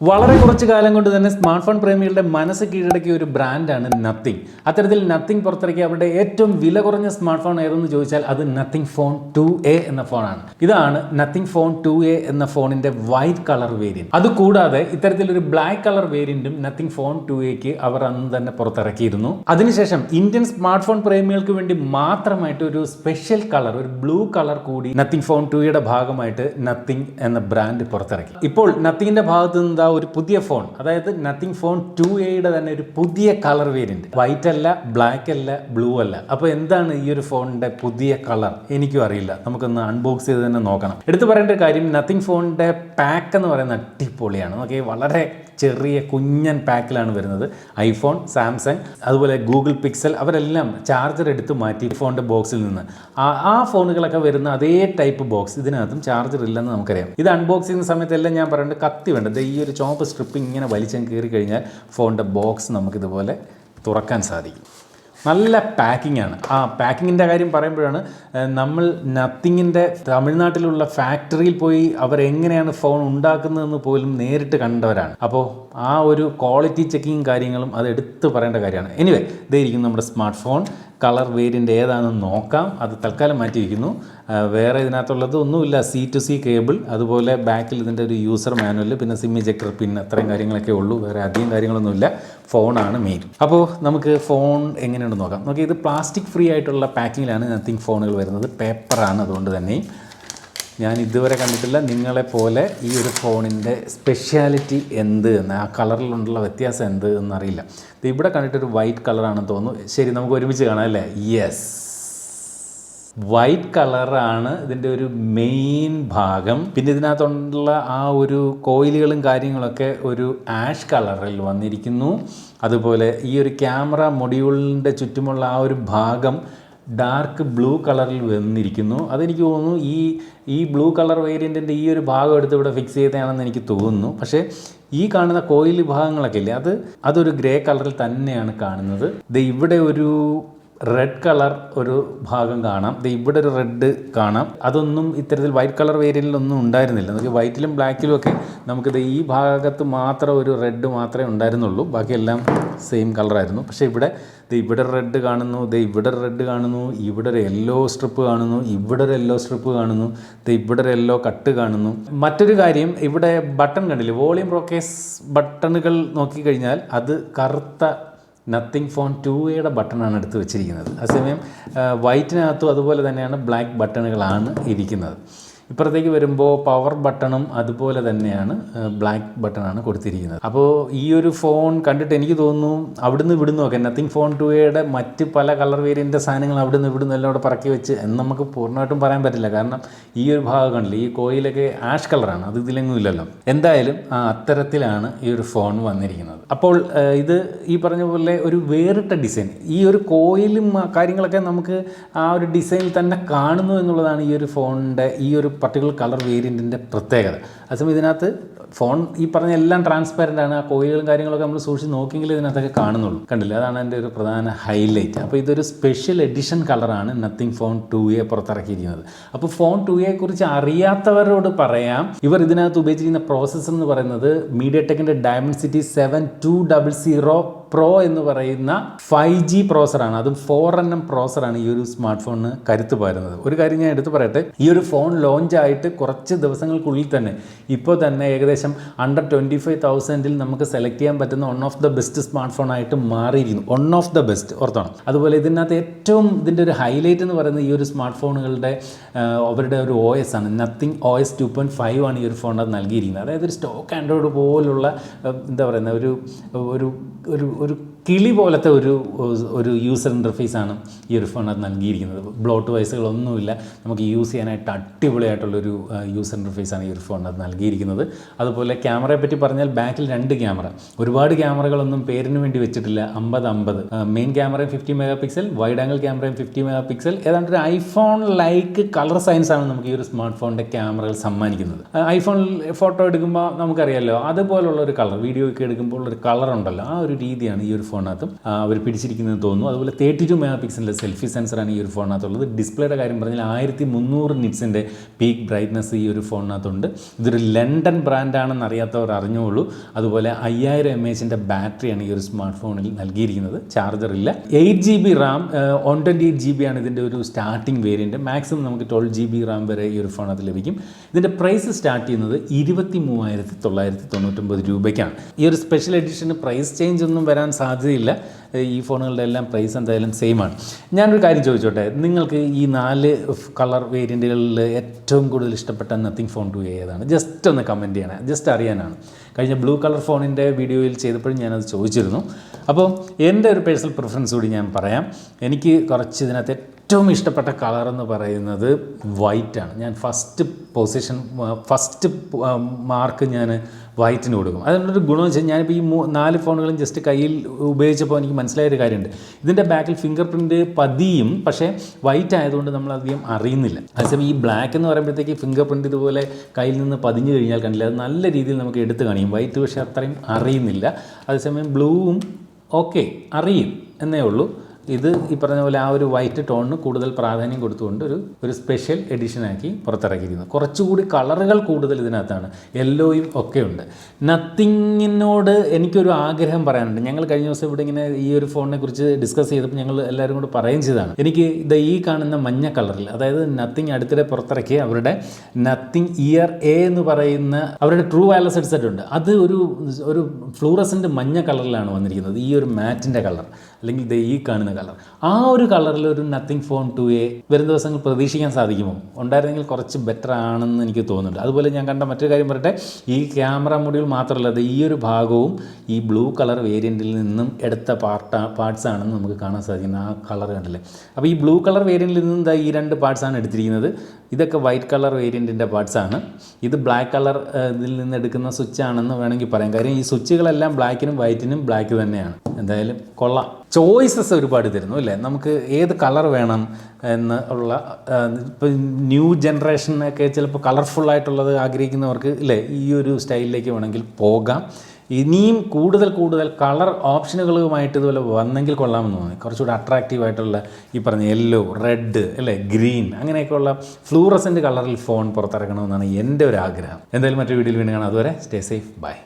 വളരെ കുറച്ച് കാലം കൊണ്ട് തന്നെ സ്മാർട്ട് ഫോൺ പ്രേമികളുടെ മനസ്സ് കീഴടക്കിയ ഒരു ബ്രാൻഡാണ് നത്തിങ് അത്തരത്തിൽ നത്തിങ് പുറത്തിറക്കിയ അവരുടെ ഏറ്റവും വില കുറഞ്ഞ സ്മാർട്ട് ഫോൺ ഏതെന്ന് ചോദിച്ചാൽ അത് നത്തിങ് ഫോൺ ടു എ എന്ന ഫോണാണ് ഇതാണ് നത്തിങ് ഫോൺ ടു എ എന്ന ഫോണിന്റെ വൈറ്റ് കളർ വേരിയന്റ് അതുകൂടാതെ ഇത്തരത്തിലൊരു ബ്ലാക്ക് കളർ വേരിയന്റും നത്തിങ് ഫോൺ ടു എക്ക് അവർ അന്ന് തന്നെ പുറത്തിറക്കിയിരുന്നു. അതിനുശേഷം ഇന്ത്യൻ സ്മാർട്ട് ഫോൺ പ്രേമികൾക്ക് വേണ്ടി മാത്രമായിട്ട് ഒരു സ്പെഷ്യൽ കളർ ഒരു ബ്ലൂ കളർ കൂടി നത്തിങ് ഫോൺ ടു എയുടെ ഭാഗമായിട്ട് നത്തിങ് എന്ന ബ്രാൻഡ് പുറത്തിറക്കി. ഇപ്പോൾ നത്തിങ്ങിന്റെ ഭാഗത്ത് നിന്ന് ഒരു പുതിയ ഫോൺ അതായത് നത്തിങ് ഫോൺ ടു എയുടെ തന്നെ ഒരു പുതിയ കളർ വേരിയന്റ് വൈറ്റ് അല്ല ബ്ലാക്ക് അല്ല ബ്ലൂ അല്ല. അപ്പോൾ എന്താണ് ഈ ഒരു ഫോണിന്റെ പുതിയ കളർ എനിക്കും അറിയില്ല. നമുക്കൊന്ന് അൺബോക്സ് ചെയ്ത് തന്നെ നോക്കണം. എടുത്തു പറയേണ്ട കാര്യം നത്തിങ് ഫോണിന്റെ പാക്ക് എന്ന് പറയുന്ന അടിപൊളിയാണ്. ഓക്കെ വളരെ ചെറിയ കുഞ്ഞൻ പാക്കിലാണ് വരുന്നത്. ഐഫോൺ സാംസങ് അതുപോലെ ഗൂഗിൾ പിക്സൽ അവരെല്ലാം ചാർജർ എടുത്ത് മാറ്റി ഫോണിന്റെ ബോക്സിൽ നിന്ന്. ആ ഫോണുകളൊക്കെ വരുന്ന അതേ ടൈപ്പ് ബോക്സ് ഇതിനകത്തും ചാർജർ ഇല്ലെന്ന് നമുക്കറിയാം. ഇത് അൺബോക്സ് ചെയ്യുന്ന സമയത്തെല്ലാം ഞാൻ പറയുന്നത് കത്തി വേണ്ട. ദേ ഈ ഒരു ചോപ്പ് സ്ട്രിപ്പ് ഇങ്ങനെ വലിച്ചങ്ങ് കയറി കഴിഞ്ഞാൽ ഫോണിന്റെ ബോക്സ് നമുക്കിതുപോലെ തുറക്കാൻ സാധിക്കും. നല്ല പാക്കിംഗ് ആണ്. ആ പാക്കിങ്ങിന്റെ കാര്യം പറയുമ്പോഴാണ് നമ്മൾ നത്തിങ്ങിന്റെ തമിഴ്നാട്ടിലുള്ള ഫാക്ടറിയിൽ പോയി അവർ എങ്ങനെയാണ് ഫോൺ ഉണ്ടാക്കുന്നതെന്ന് പോലും നേരിട്ട് കണ്ടവരാണ്. അപ്പോൾ ആ ഒരു ക്വാളിറ്റി ചെക്കിങ് കാര്യങ്ങളും അത് എടുത്തു പറയേണ്ട കാര്യമാണ്. എനിവേ ഇതായിരിക്കും നമ്മുടെ സ്മാർട്ട് ഫോൺ കളർ വേരിയന്റ് ഏതാണെന്ന് നോക്കാം. അത് തൽക്കാലം മാറ്റിയിരിക്കുന്നു വേറെ ഇതിനകത്തുള്ളത് ഒന്നുമില്ല. സി ടു സി കേബിൾ അതുപോലെ ബാക്കിൽ ഇതിന്റെ ഒരു യൂസർ മാനുവൽ പിന്നെ സിം ഇജക്ടർ പിൻ അത്രയും കാര്യങ്ങളൊക്കെ ഉള്ളൂ. വേറെ അധികം കാര്യങ്ങളൊന്നുമില്ല. ഫോണാണ് മെയിൻ അപ്പോൾ നമുക്ക് ഫോൺ എങ്ങനെയുണ്ടെന്ന് നോക്കാം. നോക്കി ഇത് പ്ലാസ്റ്റിക് ഫ്രീ ആയിട്ടുള്ള പാക്കിങ്ങിലാണ് നത്തിങ് ഫോണുകൾ വരുന്നത്. പേപ്പറാണ് അതുകൊണ്ട് തന്നെയും. ഞാൻ ഇതുവരെ കണ്ടിട്ടില്ല. നിങ്ങളെ പോലെ ഈ ഒരു ഫോണിന്റെ സ്പെഷ്യാലിറ്റി എന്ത് എന്ന് ആ കളറിലുള്ള വ്യത്യാസം എന്ത് എന്നറിയില്ല. ഇത് ഇവിടെ കണ്ടിട്ടൊരു വൈറ്റ് കളറാണെന്ന് തോന്നുന്നു. ശരി നമുക്ക് ഒരുമിച്ച് കാണാം അല്ലേ? യെസ് വൈറ്റ് കളറാണ് ഇതിന്റെ ഒരു മെയിൻ ഭാഗം. പിന്നെ ഇതിനകത്തുള്ള ആ ഒരു കോയിലുകളും കാര്യങ്ങളൊക്കെ ഒരു ആഷ് കളറിൽ വന്നിരിക്കുന്നു. അതുപോലെ ഈ ഒരു ക്യാമറ മൊഡ്യൂളിന്റെ ചുറ്റുമുള്ള ആ ഒരു ഭാഗം ഡാർക്ക് ബ്ലൂ കളറിൽ വന്നിരിക്കുന്നു. അതെനിക്ക് തോന്നുന്നു ഈ ഈ ബ്ലൂ കളർ വേരിയന്റിന്റെ ഈ ഒരു ഭാഗം എടുത്ത് ഇവിടെ ഫിക്സ് ചെയ്തതാണെന്ന് എനിക്ക് തോന്നുന്നു. പക്ഷേ ഈ കാണുന്ന കോയിൽ ഭാഗങ്ങളൊക്കെ ഇല്ലേ അത് അതൊരു ഗ്രേ കളറിൽ തന്നെയാണ് കാണുന്നത്. ഇത് ഇവിടെ ഒരു റെഡ് കളർ ഒരു ഭാഗം കാണാം. ഇവിടെ ഒരു റെഡ് കാണാം. അതൊന്നും ഇത്തരത്തിൽ വൈറ്റ് കളർ വേരിയന്റിലൊന്നും ഉണ്ടായിരുന്നില്ല. നമുക്ക് വൈറ്റിലും ബ്ലാക്കിലും ഒക്കെ നമുക്കിത് ഈ ഭാഗത്ത് മാത്രം ഒരു റെഡ് മാത്രമേ ഉണ്ടായിരുന്നുള്ളൂ. ബാക്കിയെല്ലാം സെയിം കളറായിരുന്നു പക്ഷേ ഇവിടെ ഇത് ഇവിടെ റെഡ് കാണുന്നു ഇത് ഇവിടെ റെഡ് കാണുന്നു ഇവിടെ ഒരു യെല്ലോ സ്ട്രിപ്പ് കാണുന്നു ഇവിടെ ഒരു യെല്ലോ സ്ട്രിപ്പ് കാണുന്നു ഇത് ഇവിടെ ഒരു യെല്ലോ കട്ട് കാണുന്നു. മറ്റൊരു കാര്യം ഇവിടെ ബട്ടൺ കണ്ടില്ലേ? വോളിയം റോക്കേസ് ബട്ടണുകൾ നോക്കിക്കഴിഞ്ഞാൽ അത് കറുത്ത നത്തിങ് ഫോൺ ടു എയുടെ ബട്ടണാണ് എടുത്ത് വെച്ചിരിക്കുന്നത്. അതേസമയം വൈറ്റിനകത്തും അതുപോലെ തന്നെയാണ് ബ്ലാക്ക് ബട്ടണുകളാണ് ഇരിക്കുന്നത്. ഇപ്പുറത്തേക്ക് വരുമ്പോൾ പവർ ബട്ടണും അതുപോലെ തന്നെയാണ് ബ്ലാക്ക് ബട്ടണാണ് കൊടുത്തിരിക്കുന്നത്. അപ്പോൾ ഈ ഒരു ഫോൺ കണ്ടിട്ട് എനിക്ക് തോന്നുന്നു അവിടുന്ന് ഇവിടുന്ന് ഒക്കെ. നത്തിങ് ഫോൺ ടു എയുടെ മറ്റ് പല കളർ വേരിയന്റെ സാധനങ്ങൾ അവിടുന്ന് ഇവിടുന്ന് എല്ലാം കൂടെ പറക്കി വെച്ച് എന്ന് നമുക്ക് പൂർണമായിട്ടും പറയാൻ പറ്റില്ല. കാരണം ഈ ഒരു ഭാഗം കണ്ടില്ല ഈ കോയിലൊക്കെ ആഷ് കളറാണ് അത് ഇതിലെങ്ങും ഇല്ലല്ലോ. എന്തായാലും ആ അത്തരത്തിലാണ് ഈ ഒരു ഫോൺ വന്നിരിക്കുന്നത്. അപ്പോൾ ഇത് ഈ പറഞ്ഞ പോലെ ഒരു വേറിട്ട ഡിസൈൻ ഈ ഒരു കോയിലും കാര്യങ്ങളൊക്കെ നമുക്ക് ആ ഒരു ഡിസൈനിൽ തന്നെ കാണുന്നു എന്നുള്ളതാണ് ഈ ഒരു ഫോണിന്റെ ഈ ഒരു പർട്ടിക്കുലർ കളർ വേരിയന്റിന്റെ പ്രത്യേകത. അതേസമയം ഇതിനകത്ത് ഫോൺ ഈ പറഞ്ഞ എല്ലാം ട്രാൻസ്പെറന്റ് ആണ്. ആ കോയിലുകളും കാര്യങ്ങളൊക്കെ നമ്മൾ സൂക്ഷിച്ച് നോക്കിയെങ്കിൽ ഇതിനകത്തൊക്കെ കാണുന്നുള്ളൂ. കണ്ടില്ല? അതാണ് എന്റെ ഒരു പ്രധാന ഹൈലൈറ്റ് അപ്പോൾ ഇതൊരു സ്പെഷ്യൽ എഡിഷൻ കളറാണ് നത്തിങ് ഫോൺ ടു എ പുറത്തിറക്കിയിരിക്കുന്നത്. അപ്പോൾ ഫോൺ ടു എ കുറിച്ച് അറിയാത്തവരോട് പറയാം. ഇവർ ഇതിനകത്ത് ഉപയോഗിച്ചിരിക്കുന്ന പ്രോസസ്സർ എന്ന് പറയുന്നത് മീഡിയ ടെക്കിന്റെ Dimensity seven two double zero pro എന്ന് പറയുന്ന ഫൈവ് ജി പ്രോസറാണ് അതും ഫോർ എൻ എം പ്രോസറാണ് ഈ ഒരു സ്മാർട്ട് ഫോണിന് കരുത്ത് പകരുന്നത്. ഒരു കാര്യം ഞാൻ എടുത്തു പറയട്ടെ. ഈ ഒരു ഫോൺ ലോഞ്ച് ആയിട്ട് കുറച്ച് ദിവസങ്ങൾക്കുള്ളിൽ തന്നെ ഇപ്പോൾ തന്നെ ഏകദേശം അണ്ടർ ട്വന്റി ഫൈവ് തൗസൻഡിൽ നമുക്ക് സെലക്ട് ചെയ്യാൻ പറ്റുന്ന one of the best smartphone ആയിട്ട് മാറിയിരിക്കുന്നു. വൺ ഓഫ് ദ ബെസ്റ്റ് ഓർത്തോണം. അതുപോലെ ഇതിനകത്ത് ഏറ്റവും ഇതിന്റെ ഒരു ഹൈലൈറ്റ് എന്ന് പറയുന്നത് ഈ ഒരു സ്മാർട്ട് ഫോണുകളുടെ അവരുടെ ഒരു ഒ എസ് ആണ്. Nothing O S two point five ആണ് ഈ ഒരു ഫോണിനകത്ത് നൽകിയിരിക്കുന്നത്. അതായത് ഒരു സ്റ്റോക്ക് ആൻഡ്രോയിഡ് പോലുള്ള എന്താ പറയുന്ന ഒരു ഒരു ഒരു ഒരു കിളി പോലത്തെ ഒരു ഒരു യൂസർ ഇന്റർഫേസ് ആണ് ഈ ഒരു ഫോണിനകത്ത് നൽകിയിരിക്കുന്നത്. ബ്ലോട്ട് വയസ്സുകളൊന്നുമില്ല നമുക്ക് യൂസ് ചെയ്യാനായിട്ട് അടിപൊളിയായിട്ടുള്ളൊരു യൂസർ ഇന്റർഫേസ് ആണ് ഈ ഒരു ഫോണിനകത്ത് നൽകിയിരിക്കുന്നത്. അതുപോലെ ക്യാമറയെ പറ്റി പറഞ്ഞാൽ ബാക്കിൽ രണ്ട് ക്യാമറ ഒരുപാട് ക്യാമറകളൊന്നും പേരിന് വേണ്ടി വെച്ചിട്ടില്ല. അമ്പത് അമ്പത്. മെയിൻ ക്യാമറയും fifty megapixel wide angle ക്യാമറയും ഫിഫ്റ്റി മെഗാ പിക്സൽ ഏതാണ്ട് ഒരു ഐഫോൺ ലൈക്ക് കളർ സയൻസ് ആണ് നമുക്ക് ഈ ഒരു സ്മാർട്ട് ഫോണിന്റെ ക്യാമറകൾ സമ്മാനിക്കുന്നത് ഐഫോൺ ഫോട്ടോ എടുക്കുമ്പോൾ നമുക്കറിയാമല്ലോ അതുപോലുള്ള ഒരു കളർ വീഡിയോ ഒക്കെ എടുക്കുമ്പോൾ ഒരു കളർ ഉണ്ടല്ലോ. ആ ഒരു രീതിയാണ് ഈ ഒരു ഫോൺ ഫോണിനകത്തും. അവർ പിടിച്ചിരിക്കുന്നത് തോന്നുന്നു. അതുപോലെ തേർട്ടി ടു മെഗാ പിക്സലിന്റെ സെൽഫി സെൻസറാണ് ഈ ഒരു ഫോണിനകത്തുള്ളത്. ഡിസ്പ്ലേയുടെ കാര്യം പറഞ്ഞാൽ ആയിരത്തി മുന്നൂറ് നിറ്റ്സിന്റെ പീക്ക് ബ്രൈറ്റ്നസ് ഈ ഒരു ഫോണിനകത്തുണ്ട്. ഇതൊരു ലണ്ടൻ ബ്രാൻഡാണെന്ന് അറിയാത്തവർ അറിഞ്ഞോളൂ. അതുപോലെ അയ്യായിരം എം എച്ചിന്റെ ബാറ്ററിയാണ് ഈ ഒരു സ്മാർട്ട് ഫോണിൽ നൽകിയിരിക്കുന്നത്. ചാർജർ ഇല്ല. Eight G B RAM one twenty eight G B ആണ് ഇതിന്റെ ഒരു സ്റ്റാർട്ടിംഗ് വേരിയന്റ് മാക്സിമം നമുക്ക് ട്വൽവ് ജി ബി റാം വരെ ഈ ഒരു ഫോണകത്ത് ലഭിക്കും. ഇതിന്റെ പ്രൈസ് സ്റ്റാർട്ട് ചെയ്യുന്നത് ഇരുപത്തി മൂവായിരത്തി തൊള്ളായിരത്തി തൊണ്ണൂറ്റൊമ്പത് രൂപയ്ക്കാണ്. ഈ ഒരു സ്പെഷ്യൽ എഡിഷന് പ്രൈസ് ചേഞ്ച് ഒന്നും വരാൻ സാധ്യതയില്ല. ഈ ഫോണുകളുടെ എല്ലാം പ്രൈസ് എന്തായാലും സെയിം ആണ്. ഞാനൊരു കാര്യം ചോദിച്ചോട്ടെ? നിങ്ങൾക്ക് ഈ നാല് കളർ വേരിയന്റുകളിൽ ഏറ്റവും കൂടുതൽ ഇഷ്ടപ്പെട്ട നത്തിങ് ഫോൺ ടു ഏതാണ്? ജസ്റ്റ് ഒന്ന് കമന്റ് ചെയ്യണേ. ജസ്റ്റ് അറിയാനാണ്. കഴിഞ്ഞ ബ്ലൂ കളർ ഫോണിന്റെ വീഡിയോയിൽ ചെയ്തപ്പോഴും ഞാനത് ചോദിച്ചിരുന്നു. അപ്പോൾ എന്റെ ഒരു പേഴ്സണൽ പ്രിഫറൻസ് കൂടി ഞാൻ പറയാം. എനിക്ക് കുറച്ച് ഇതിനകത്ത് ഏറ്റവും ഇഷ്ടപ്പെട്ട കളർ എന്ന് പറയുന്നത് വൈറ്റാണ് ഞാൻ ഫസ്റ്റ് പൊസിഷൻ ഫസ്റ്റ് മാർക്ക് ഞാൻ വൈറ്റിന് കൊടുക്കും. അതുകൊണ്ടൊരു ഗുണം വെച്ചാൽ ഞാനിപ്പോൾ ഈ മൂ നാല് ഫോണുകളും ജസ്റ്റ് കയ്യിൽ ഉപയോഗിച്ചപ്പോൾ എനിക്ക് മനസ്സിലായൊരു കാര്യമുണ്ട്. ഇതിന്റെ ബാക്കിൽ ഫിംഗർ പ്രിന്റ് പതിയും പക്ഷേ വൈറ്റ് ആയതുകൊണ്ട് നമ്മൾ അധികം അറിയുന്നില്ല. അതേസമയം ഈ ബ്ലാക്ക് എന്ന് പറയുമ്പോഴത്തേക്ക് ഫിംഗർ പ്രിന്റ് ഇതുപോലെ കയ്യിൽ നിന്ന് പതിഞ്ഞു കഴിഞ്ഞാൽ കണ്ടില്ല അത് നല്ല രീതിയിൽ നമുക്ക് എടുത്ത് കാണിക്കും. വൈറ്റ് പക്ഷേ അത്രയും അറിയുന്നില്ല. അതേസമയം ബ്ലൂവും ഓക്കെ അറിയും എന്നേ ഉള്ളൂ. ഇത് ഈ പറഞ്ഞ പോലെ ആ ഒരു വൈറ്റ് ടോണിന് കൂടുതൽ പ്രാധാന്യം കൊടുത്തുകൊണ്ട് ഒരു ഒരു സ്പെഷ്യൽ എഡിഷനാക്കി പുറത്തിറക്കിയിരിക്കുന്നു. കുറച്ചുകൂടി കളറുകൾ കൂടുതൽ ഇതിനകത്താണ്. യെല്ലോയും ഒക്കെ ഉണ്ട് നത്തിങ്ങിനോട് എനിക്കൊരു ആഗ്രഹം പറയാനുണ്ട്. ഞങ്ങൾ കഴിഞ്ഞ ദിവസം ഇവിടെ ഇങ്ങനെ ഈ ഒരു ഫോണിനെ കുറിച്ച് ഡിസ്കസ് ചെയ്തപ്പോൾ ഞങ്ങൾ എല്ലാവരും കൂടി പറയുകയും ചെയ്തതാണ്. എനിക്ക് ഇത് ഈ കാണുന്ന മഞ്ഞ കളറിൽ അതായത് നത്തിങ് അടുത്തിടെ പുറത്തിറക്കിയ അവരുടെ നത്തിങ് ഇയർ എ എന്ന് പറയുന്ന അവരുടെ ട്രൂ വയർലെസ് ഹെഡ്സെറ്റ് ഉണ്ട്. അത് ഒരു ഒരു ഫ്ലൂറസന്റ് മഞ്ഞ കളറിലാണ് വന്നിരിക്കുന്നത്. ഈ ഒരു മാറ്റിന്റെ കളർ അല്ലെങ്കിൽ ഇത് ഈ കാണുന്ന കളർ ആ ഒരു കളറിൽ ഒരു നത്തിങ് ഫോൺ ടു എ വരും ദിവസങ്ങൾ പ്രതീക്ഷിക്കാൻ സാധിക്കുമോ? ഉണ്ടായിരുന്നെങ്കിൽ കുറച്ച് ബെറ്റർ ആണെന്ന് എനിക്ക് തോന്നുന്നുണ്ട്. അതുപോലെ ഞാൻ കണ്ട മറ്റൊരു കാര്യം പറയട്ടെ. ഈ ക്യാമറ മൊഡ്യൂൾ മാത്രമല്ല ഈ ഒരു ഭാഗവും ഈ ബ്ലൂ കളർ വേരിയന്റിൽ നിന്നും എടുത്ത പാർട്ട് പാർട്സ് ആണെന്ന് നമുക്ക് കാണാൻ സാധിക്കുന്നത് ആ കളർ കണ്ടില്ലേ? അപ്പോൾ ഈ ബ്ലൂ കളർ വേരിയന്റിൽ നിന്ന് ഈ രണ്ട് പാർട്സാണ് എടുത്തിരിക്കുന്നത്. ഇതൊക്കെ വൈറ്റ് കളർ വേരിയന്റിന്റെ ആണ്. ഇത് ബ്ലാക്ക് കളർ ഇതിൽ നിന്ന് എടുക്കുന്ന സ്വിച്ച് ആണെന്ന് വേണമെങ്കിൽ പറയാം. കാര്യം ഈ സ്വിച്ചുകളെല്ലാം ബ്ലാക്കിനും വൈറ്റിനും ബ്ലാക്ക് തന്നെയാണ്. എന്തായാലും കൊള്ളാം. ചോയ്സസ് ഒരുപാട് തരുന്നു അല്ലേ? നമുക്ക് ഏത് കളർ വേണം എന്ന് ഉള്ള ഇപ്പം ന്യൂ ജനറേഷനൊക്കെ ചിലപ്പോൾ കളർഫുള്ളായിട്ടുള്ളത് ആഗ്രഹിക്കുന്നവർക്ക് ഇല്ലേ ഈ ഒരു സ്റ്റൈലിലേക്ക് വേണമെങ്കിൽ പോകാം. ഇനിയും കൂടുതൽ കൂടുതൽ കളർ ഓപ്ഷനുകളുമായിട്ട് ഇതുപോലെ വന്നെങ്കിൽ കൊള്ളാമെന്ന് തോന്നി. കുറച്ചുകൂടി അട്രാക്റ്റീവ് ആയിട്ടുള്ള ഈ പറഞ്ഞ യെല്ലോ റെഡ് അല്ലേ ഗ്രീൻ അങ്ങനെയൊക്കെയുള്ള ഫ്ലൂറസന്റ് കളറിൽ ഫോൺ പുറത്തിറക്കണമെന്നാണ് എന്റെ ഒരു ആഗ്രഹം. എന്തായാലും മറ്റൊരു വീഡിയോയിൽ വീണ്ടും കാണാം. അതുവരെ സ്റ്റേ സേഫ് ബൈ